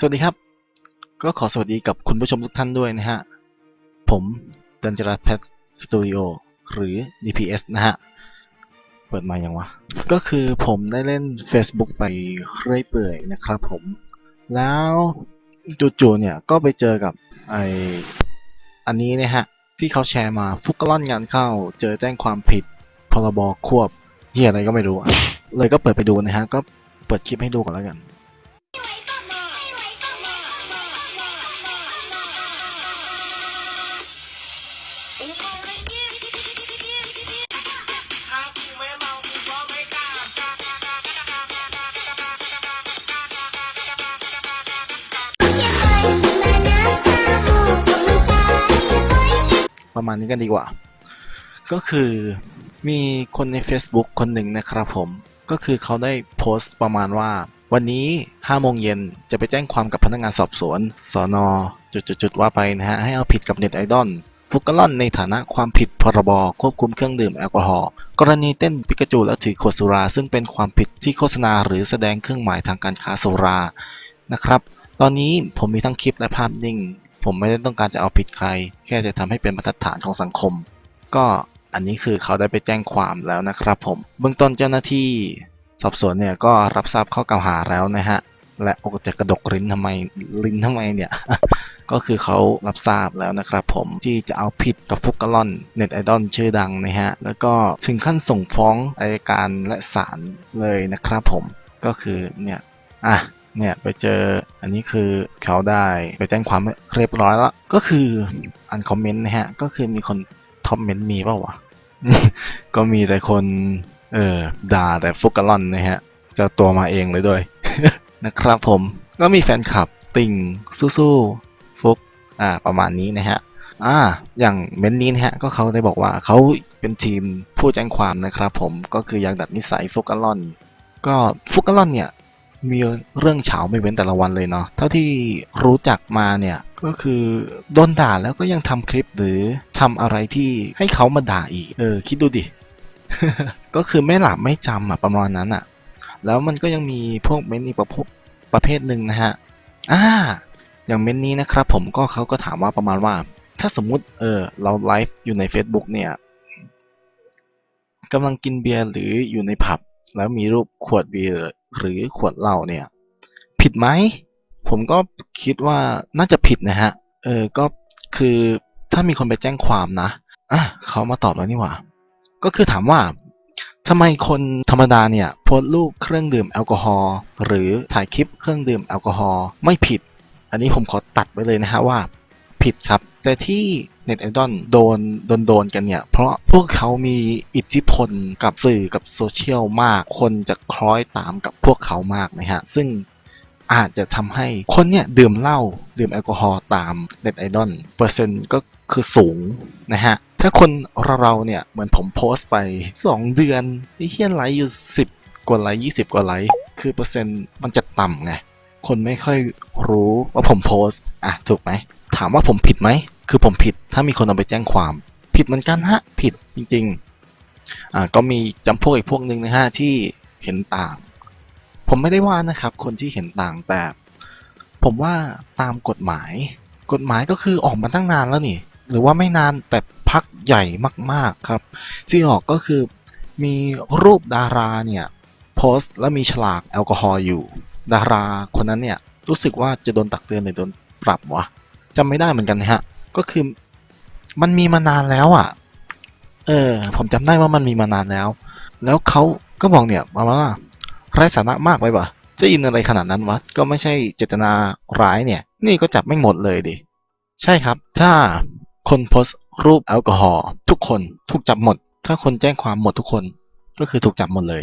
สวัสดีครับ ก็ขอสวัสดีกับคุณผู้ชมทุกท่านด้วยนะฮะ ผมดันจราแพทสตูดิโอหรือ DPS นะฮะ เปิดมายังวะ ก็คือผมได้เล่น Facebook ไปเรื่อยเปื่อยนะครับผม แล้วจู่ๆเนี่ย ก็ไปเจอกับไออันนี้นะฮะ ที่เขาแชร์มาฟุกกล่อนงานเข้า เจอแจ้งความผิดพรบควบเหียอะไรก็ไม่รู้ เลยก็เปิดไปดูนะฮะ ก็เปิดคลิปให้ดูก่อนแล้วกัน มาณนี้กันดีกว่า ก็คือมีคนใน Facebook คนหนึ่งนะครับผม ก็คือเขาได้โพสต์ประมาณว่า วันนี้5โมงเย็นจะไปแจ้งความกับพนักงานสอบสวนสอนอจุดๆว่าไปนะฮะให้เอาผิดกับเน็ตไอดอลฟุกล่อนในฐานะความผิดพรบควบคุมเครื่องดื่มแอลกอฮอล์กรณีเต้นปิกาจูและถือขวดสุรา ซึ่งเป็นความผิดที่โฆษณาหรือแสดงเครื่องหมายทางการค้าสุรานะครับ ตอนนี้ผมมีทั้งคลิปและภาพนิ่ง ผมไม่ได้ต้องการจะเอาผิดใคร แค่จะทำให้เป็นมาตรฐานของสังคม ก็อันนี้คือเขาได้ไปแจ้งความแล้วนะครับผม เบื้องต้นเจ้าหน้าที่สอบสวนเนี่ยก็รับทราบข้อกล่าวหาแล้วนะฮะ และโอกจะกระดกลิ้นทำไมลิ้นทำไมเนี่ย ก็คือเขารับทราบแล้วนะครับผมที่จะเอาผิดกับฟุกกะลอนเน็ตไอดอลชื่อดังนะฮะ แล้วก็ถึงขั้นส่งฟ้องอายการและศาลเลยนะครับผม ก็คือเนี่ย อะ เนี่ยไปเจออันนี้คือเขาได้ไปแจ้งความเรียบร้อยแล้ว ก็คืออันคอมเมนต์นะฮะ ก็คือมีคนท็อปเมนต์มีเปล่าวะก็มีแต่คนเออด่าแต่ฟุกกะลอนนะฮะเจ้าตัวมาเองเลยด้วยนะครับผมก็มีแฟนคลับติ่งสู้ๆฟุกอ่าประมาณนี้นะฮะอ่าอย่างเมนต์นี้นะฮะก็เขาได้บอกว่าเขาเป็นทีมผู้แจ้งความนะครับผมก็คืออยากดัดนิสัยฟุกกะลอน ก็ฟุกกะลอนเนี่ย มีเรื่องเฉาไม่เว้นแต่ละวันเลยเนาะเท่าที่รู้จักมาเนี่ยก็คือโดนด่าแล้วก็ยังทำคลิปหรือทำอะไรที่ให้เขามาด่าอีกเออคิดดูดิ ก็คือไม่หลับไม่จำอะประมาณนั้นอะแล้วมันก็ยังมีพวกเมนอีกประเภทประเภทหนึ่งนะฮะอ่าอย่างเมนนี้นะครับผมก็เขาก็ถามว่าประมาณว่า ถ้าสมมุติเออเราไลฟ์อยู่ใน Facebook เนี่ยกำลังกินเบียร์หรืออยู่ในผับ แล้วมีรูปขวดเบียร์ หรือขวดเหล้าเนี่ย ผิดไหมผมก็คิดว่าน่าจะผิดนะฮะ เออ ก็คือถ้ามีคนไปแจ้งความนะอะเขามาตอบแล้วนี่หว่า ก็คือถามว่าทำไมคนธรรมดาเนี่ยโพสต์รูปเครื่องดื่มแอลกอฮอล์หรือถ่ายคลิปเครื่องดื่มแอลกอฮอล์ไม่ผิด อันนี้ผมขอตัดไว้เลยนะฮะว่า ผิดครับ แต่ที่ เน็ตไอดอลโดนโดนโดนกันเนี่ย เพราะพวกเขามีอิทธิพลกับสื่อกับโซเชียลมาก คนจะคล้อยตามกับพวกเขามากนะฮะ ซึ่งอาจจะทำให้คนเนี่ยดื่มเหล้าดื่มแอลกอฮอล์ตามเน็ตไอดอลเปอร์เซ็นต์ก็คือสูงนะฮะ ถ้าคนเราๆเนี่ยเหมือนผมโพสต์ไป 2 เดือนไอ้เฮียไลค์อยู่ 10 กว่าไลค์20 กว่าไลค์คือเปอร์เซ็นต์มันจะต่ำไงคนไม่ค่อยรู้ว่าผมโพสต์อะถูกไหมถามว่าผมผิดไหม คือผมผิดถ้ามีคนเอาไปแจ้งความ ผิดเหมือนกันฮะผิดจริงๆอ่าก็มีจำพวกอีกพวกหนึ่งนะฮะที่เห็นต่าง ผมไม่ได้ว่านะครับ คนที่เห็นต่างแต่ผมว่าตามกฎหมาย กฎหมายก็คือออกมาตั้งนานแล้วนี่ หรือว่าไม่นานแต่พักใหญ่มากๆครับที่ออกก็คือมีรูปดาราเนี่ยโพสต์แล้วมีฉลากแอลกอฮอล์อยู่ ดาราคนนั้นเนี่ยรู้สึกว่าจะโดนตักเตือนหรือโดนปรับวะจำไม่ได้เหมือนกันนะฮะ ก็คือมันมีมานานแล้วอะ เออ ผมจำได้ว่ามันมีมานานแล้ว แล้วเขาก็บอกเนี่ยมาว่าไร้สาระมากไปปะจะอินอะไรขนาดนั้นวะ ก็ไม่ใช่เจตนาร้ายเนี่ย นี่ก็จับไม่หมดเลยดิ ใช่ครับ ถ้าคนโพสต์รูปแอลกอฮอล์ทุกคนถูกจับหมด ถ้าคนแจ้งความหมดทุกคน ก็คือถูกจับหมดเลย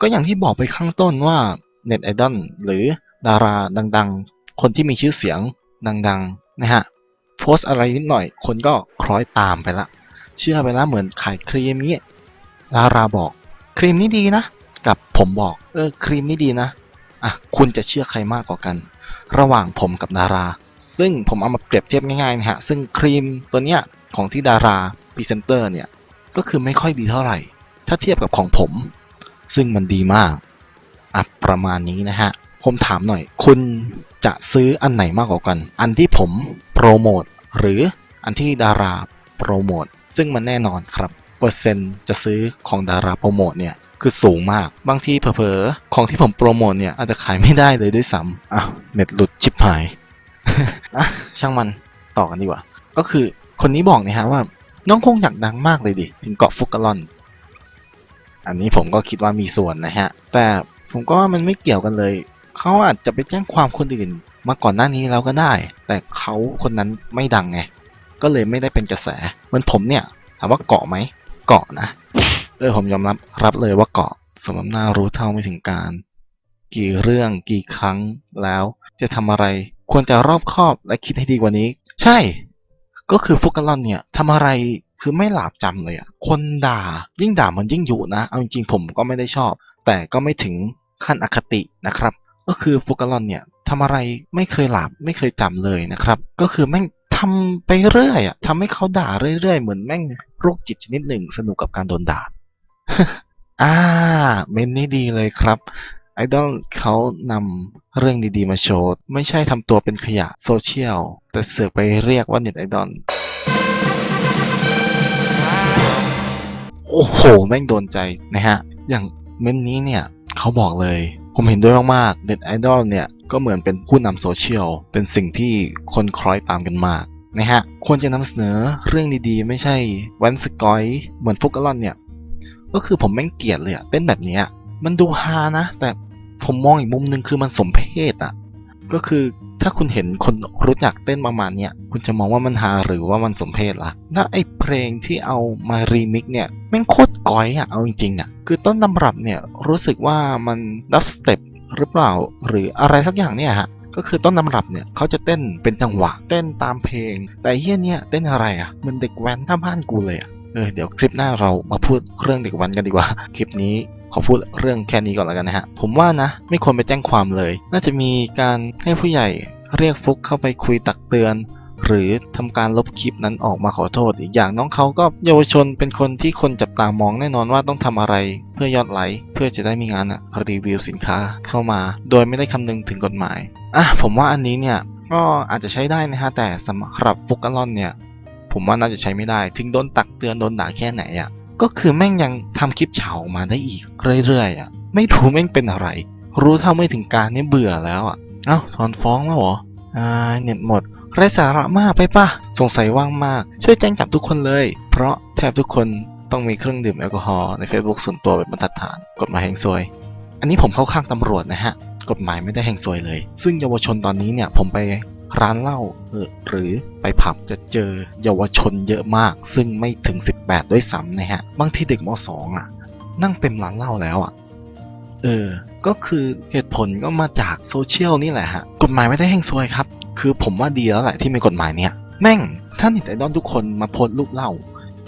ก็อย่างที่บอกไปข้างต้นว่าเน็ตไอดอลหรือดาราดัง ๆ คนที่มีชื่อเสียงดัง ๆ นะฮะ โพสอะไรนิดหน่อย คนก็คล้อยตามไปละ เชื่อไปละเหมือนขายครีมนี้ดาราบอก ครีมนี้ดีนะ กับผมบอก เออครีมนี้ดีนะอะคุณจะเชื่อใครมากกว่ากัน ระหว่างผมกับดารา ซึ่งผมเอามาเปรียบเทียบง่ายๆนะฮะซึ่งครีมตัวเนี้ยของที่ดาราพรีเซนเตอร์เนี่ยก็คือไม่ค่อยดีเท่าไหร่ ถ้าเทียบกับของผม ซึ่งมันดีมากอะประมาณนี้นะฮะผมถามหน่อย คุณ จะซื้ออันไหนมากกว่ากัน อันที่ผมโปรโมทหรืออันที่ดาราโปรโมทซึ่งมันแน่นอนครับ เปอร์เซ็นต์จะซื้อของดาราโปรโมทเนี่ยคือสูงมาก บางทีเผลอๆของที่ผมโปรโมทเนี่ยอาจจะขายไม่ได้เลยด้วยซ้ำอ้าวเน็ตหลุดชิบหายอะช่างมันต่อกันดีกว่า ก็คือคนนี้บอกนะฮะว่า น้องคงอยากดังมากเลยดิ ถึงเกาะฟุกกะลอน อันนี้ผมก็คิดว่ามีส่วนนะฮะ แต่ผมก็ว่ามันไม่เกี่ยวกันเลย เขาอาจจะไปแจ้งความคนอื่น มาก่อนหน้านี้แล้วก็ได้ แต่เขาคนนั้นไม่ดังไง ก็เลยไม่ได้เป็นกระแส เหมือนผมเนี่ย ถามว่าเกาะไหม เกาะนะ เออผมยอมรับรับเลยว่าเกาะสมน้ำหน้ารู้เท่าไม่ถึงการ กี่เรื่องกี่ครั้งแล้วจะทำอะไร ควรจะรอบคอบและคิดให้ดีกว่านี้ ใช่ ก็คือฟุกกะลอนเนี่ยทำอะไรคือไม่หลาบจำเลยอะคนด่ายิ่งด่ามันยิ่งอยู่นะ เอาจริงๆผมก็ไม่ได้ชอบ แต่ก็ไม่ถึงขั้นอคตินะครับ ก็คือฟุกลอนเนี่ยทำอะไรไม่เคยหลาบไม่เคยจำเลยนะครับ ก็คือแม่งทำไปเรื่อยอะทำให้เขาด่าเรื่อยๆ เหมือนแม่งโรคจิตชนิดหนึ่งสนุกกับการโดนด่าอ่าเมนนี้ดีเลยครับไอดอลเขานำเรื่องดีๆมาโชว์ไม่ใช่ทำตัวเป็นขยะโซเชียล แต่เสือกไปเรียกว่าเน็ตไอดอลโอ้โห แม่งโดนใจนะฮะ อย่างเมนนี้เนี่ยเขาบอกเลย ผมเห็นด้วยมากๆเน็ตไอดอลเนี่ยก็เหมือนเป็นผู้นำโซเชียลเป็นสิ่งที่คนคล้อยตามกันมากนะฮะควรจะนำเสนอเรื่องดีๆ ไม่ใช่แวันสกอยเหมือนฟุกกะลอนเนี่ย ก็คือผมแม่งเกลียดเลยอะเป็นแบบนี้มันดูฮานะ แต่ผมมองอีกมุมหนึ่งคือมันสมเพศอะก็คือ ถ้าคุณเห็นคนรู้จักเต้นประมาณเนี้ยคุณจะมองว่ามันฮาหรือว่ามันสมเพศล่ะแล้วไอ้เพลงที่เอามารีมิกเนี่ยแม่งโคตรก้อยอะเอาจริงๆอะคือต้นตำรับเนี่ยรู้สึกว่ามันดับสเต็ปหรือเปล่าหรืออะไรสักอย่างเนี่ยฮะก็คือต้นตำรับเนี่ยเขาจะเต้นเป็นจังหวะ เต้นตามเพลง แต่เฮียเนี่ยเต้นอะไรอะ่ะมันเด็กแว้นท่าบ้านกูเลยอะ่ะเออเดี๋ยวคลิปหน้าเรามาพูดเรื่องเด็กแว้นกันดีกว่า คลิปนี้ ขอพูดเรื่องแค่นี้ก่อนแล้วกันนะฮะ ผมว่านะ ไม่ควรไปแจ้งความเลย น่าจะมีการให้ผู้ใหญ่เรียกฟุกเข้าไปคุยตักเตือน หรือทำการลบคลิปนั้นออกมาขอโทษ อีกอย่างน้องเขาก็เยาวชนเป็นคนที่คนจับตามองแน่นอนว่าต้องทำอะไร เพื่อยอดไลค์เพื่อจะได้มีงานรีวิวสินค้าเข้ามา โดยไม่ได้คำนึงถึงกฎหมายอะผมว่าอันนี้เนี่ยก็อาจจะใช้ได้นะฮะแต่สำหรับฟุกกะลอนเนี่ย ผมว่าน่าจะใช้ไม่ได้ ถึงโดนตักเตือนโดนด่าแค่ไหนอะ่ะ ก็คือแม่งยังทำคลิปเฉาออกมาได้อีกเรื่อยๆอะ ไม่รู้แม่งเป็นอะไร รู้เท่าไม่ถึงการนี่เบื่อแล้วอะ เอ้าถอนฟ้องแล้วเหรอ อ่าเน็ตหมดไร้สาระมากไปปะสงสัยว่างมาก ช่วยแจ้งจับทุกคนเลย เพราะแทบทุกคนต้องมีเครื่องดื่มแอลกอฮอล์ใน Facebook ส่วนตัวเป็นบรรทัดฐาน กฎหมายแห่งซวย อันนี้ผมเข้าข้างตำรวจนะฮะ กฎหมายไม่ได้แห่งซวยเลย ซึ่งเยาวชนตอนนี้เนี่ยผมไป ร้านเหล้าเออหรือไปผับจะเจอเยาวชนเยอะมาก ซึ่งไม่ถึง 18 ด้วยซ้ำนะฮะ บางทีเด็กม .2 อะ นั่งเต็มร้านเหล้าแล้วอะ เออ ก็คือเหตุผลก็มาจากโซเชียลนี่แหละฮะ กฎหมายไม่ได้แห่งซวยครับ คือผมว่าดีแล้วแหละที่มีกฎหมายเนี่ย แม่งถ้าเน็ตไอดอลทุกคนมาโพสต์รูปเหล้า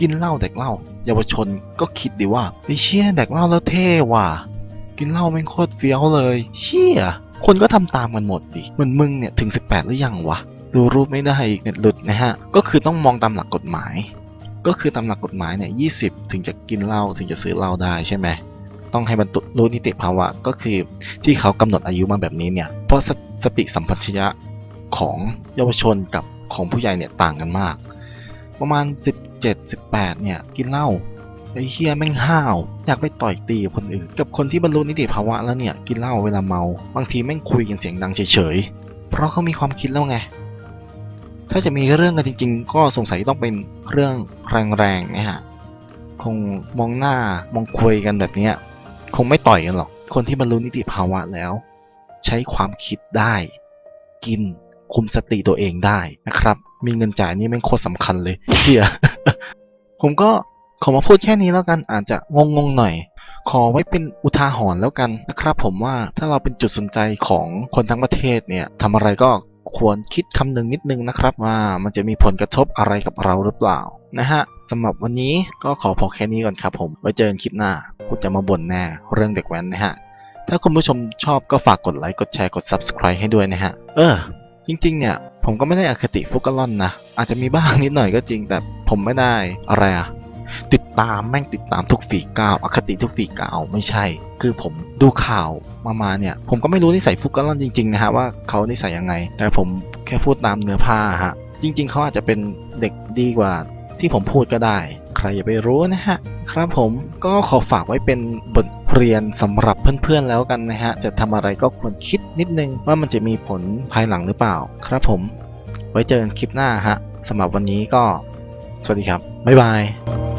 กินเหล้าแดกเหล้าเยาวชนก็คิดดีว่าไอ้เชี่ยแดกเหล้าแล้วเท่ว่ะ กินเหล้าแม่งโคตรเฟี้ยวเลย เชี่ย คนก็ทำตามกันหมดดิมือนมึงเนี่ยถึง 18 หรือยังวะ ดูรูปไม่ได้อีกเน็ตหลุดนะฮะ ก็คือต้องมองตามหลักกฎหมาย ก็คือตามหลักกฎหมายเนี่ย20ถึงจะกินเหล้าถึงจะซื้อเหล้าได้ใช่ไหมต้องให้บรรลุรู้นิติภาวะก็คือที่เขากำหนดอายุมาแบบนี้เนี่ย เพราะสสติสัมปชัญญะของเยาวชนกับของผู้ใหญ่เนี่ยต่างกันมาก ประมาณ 17 18เนี่ยกินเหล้า ไอ้เฮียแม่งห้าว อยากไปต่อยตีกับคนอื่น กับคนที่บรรลุนิติภาวะแล้วเนี่ย กินเหล้าเวลาเมา บางทีแม่งคุยกันเสียงดังเฉยๆ เพราะเขามีความคิดแล้วไง ถ้าจะมีเรื่องกันจริงๆ ก็สงสัยต้องเป็นเรื่องแรงๆนะฮะ คงมองหน้ามองคุยกันแบบเนี้ย คงไม่ต่อยกันหรอก คนที่บรรลุนิติภาวะแล้ว ใช้ความคิดได้ กินคุมสติตัวเองได้นะครับ มีเงินจ่ายนี่แม่งโคตรสำคัญเลยเฮียผมก็ ขอมาพูดแค่นี้แล้วกันอาจจะงงๆหน่อย ขอไว้เป็นอุทาหรณ์แล้วกันนะครับ ผมว่าถ้าเราเป็นจุดสนใจของคนทั้งประเทศเนี่ยทำอะไรก็ควรคิดคำนึงนิดนึงนะครับ ว่ามันจะมีผลกระทบอะไรกับเราหรือเปล่านะฮะสำหรับวันนี้ก็ขอพอแค่นี้ก่อนครับผม ไว้เจอกันคลิปหน้ากูจะมาบ่นแน่เรื่องเด็กแว้นนะฮะ ถ้าคุณผู้ชมชอบก็ฝากกดไลค์กดแชร์กด subscribe ให้ด้วยนะฮะ เออ จริง ๆ เนี่ย ผมก็ไม่ได้อคติฟุกกะลอนนะ อาจจะมีบ้างนิดหน่อยก็จริงแต่ผมไม่ได้อะไรอะ ติดตามแม่งติดตามทุกฝีก้าวอคติทุกฝีก้าวไม่ใช่ คือผมดูข่าวมามาเนี่ย ผมก็ไม่รู้นิสัยฟุกกะลอนจริงๆนะฮะว่าเขานิสัยยังไง แต่ผมแค่พูดตามเนื้อผ้าฮะจริง ๆเขาอาจจะเป็นเด็กดีกว่าที่ผมพูดก็ได้ ใครอย่าไปรู้นะฮะ ครับผมก็ขอฝากไว้เป็นบทเรียนสำหรับเพื่อนๆแล้วกันนะฮะ จะทำอะไรก็ควรคิดนิดนึงว่ามันจะมีผลภายหลังหรือเปล่า ครับผม ไว้เจอกันคลิปหน้าฮะสำหรับวันนี้ก็ สวัสดีครับ บ๊ายบาย